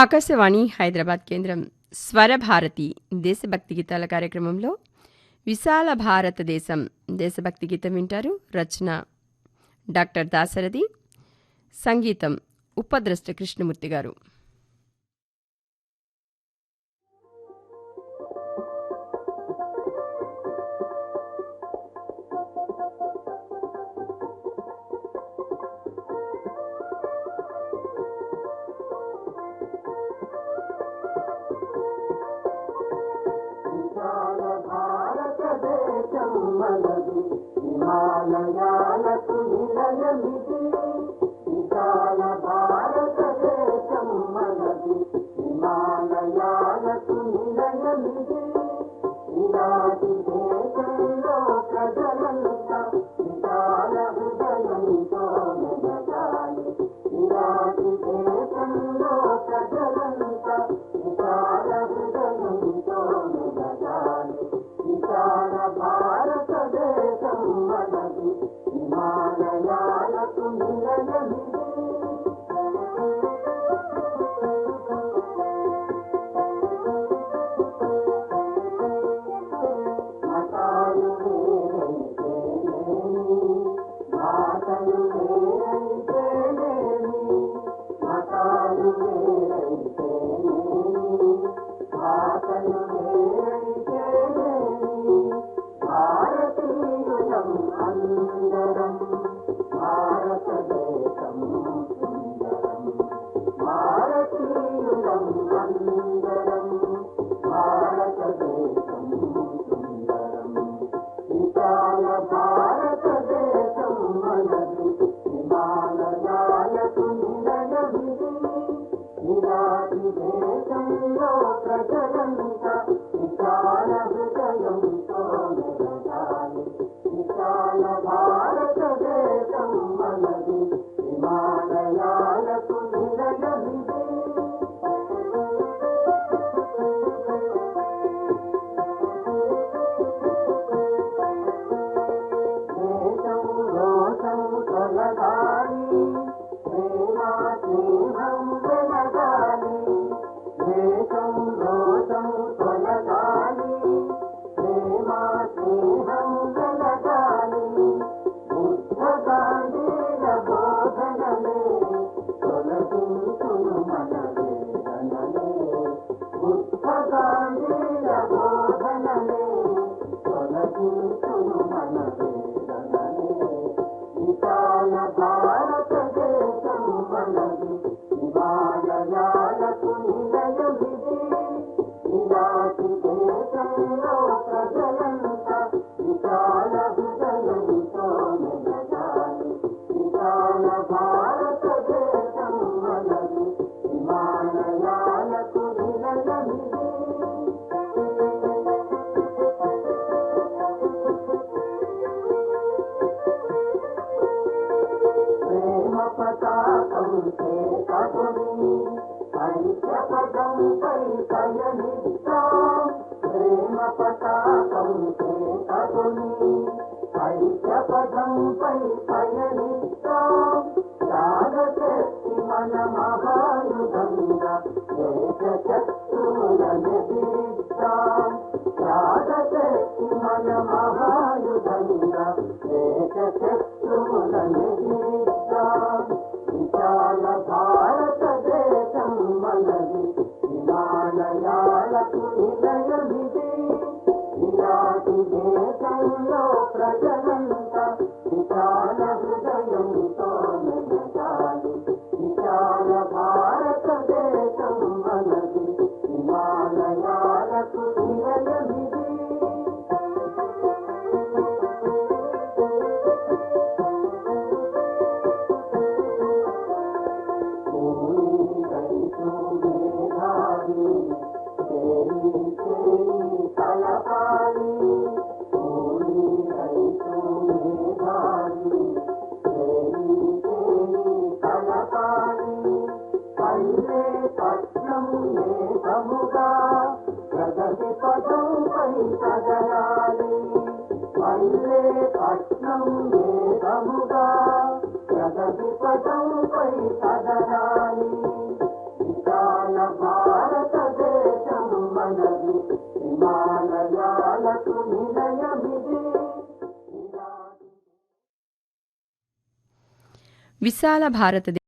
ఆకాశవాణి హైదరాబాద్ కేంద్రం. స్వరభారతి దేశభక్తి గీతాల కార్యక్రమంలో విశాల భారతదేశం దేశభక్తి గీతం వింటారు రచన డాక్టర్ దాశరథి సంగీతం ఉపద్రష్ట కృష్ణమూర్తి గారు. హిమాలయాలకు నిలయమిది విశాల భారతదేశం మనది హిమాలయాలకు నిలయమిది ఇలాంటి దేశంలో ప్రజలంతా భారతదేశం మనది బుద్ధ గాంధీల బోధనలే. తొలగించును ప్రేమ పతాకం చేతని పదంపై పయనిస్తాం ప్రేమ పతాకం చేతని ఐక్య పదంపై పయనిస్తాం త్యాగశక్తి మన మహాయుధంగా ఏక जय పట్నం సముగా ప్రగతి పదం పై సగరాలి పల్లె పట్నం సముగా ప్రగతి పదం పై సగరాలి విశాల భారతదేశం మనది హిమాలయాలకు నిలయమిది విశాల భారతదేశ